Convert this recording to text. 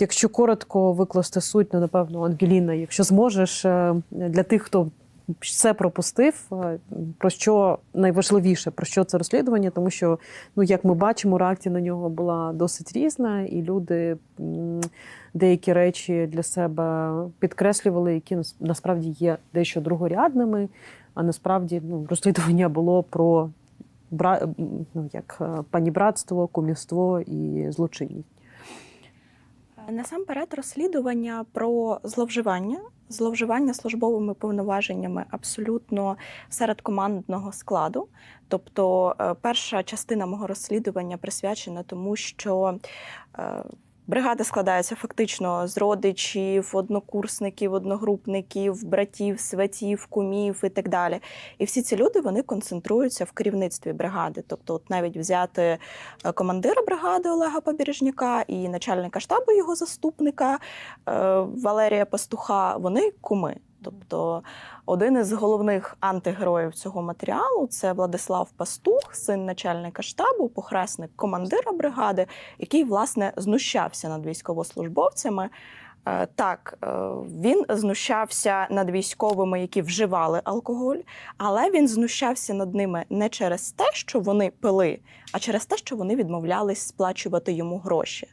Якщо коротко викласти суть, ну напевно, Ангеліна, якщо зможеш е, для тих, хто все пропустив, е, про що найважливіше, про що це розслідування, тому що, ну як ми бачимо, реакція на нього була досить різна, і люди деякі речі для себе підкреслювали, які насправді є дещо другорядними. А насправді ну, розслідування було про ну, як е, панібратство, кумівство і злочинність. Насамперед, розслідування про зловживання, зловживання службовими повноваженнями абсолютно серед командного складу. Тобто, е, перша частина мого розслідування присвячена тому, що е, бригада складається фактично з родичів, однокурсників, одногрупників, братів, сватів, кумів і так далі. І всі ці люди вони концентруються в керівництві бригади. Тобто, от навіть взяти е, командира бригади Олега Побережняка і начальника штабу його заступника е, Валерія Пастуха, вони куми. Тобто один із головних антигероїв цього матеріалу це Владислав Пастух, син начальника штабу, похресник командира бригади, який власне знущався над військовослужбовцями. Е, Так, е, він знущався над військовими, які вживали алкоголь, але він знущався над ними не через те, що вони пили, а через те, що вони відмовлялись сплачувати йому гроші.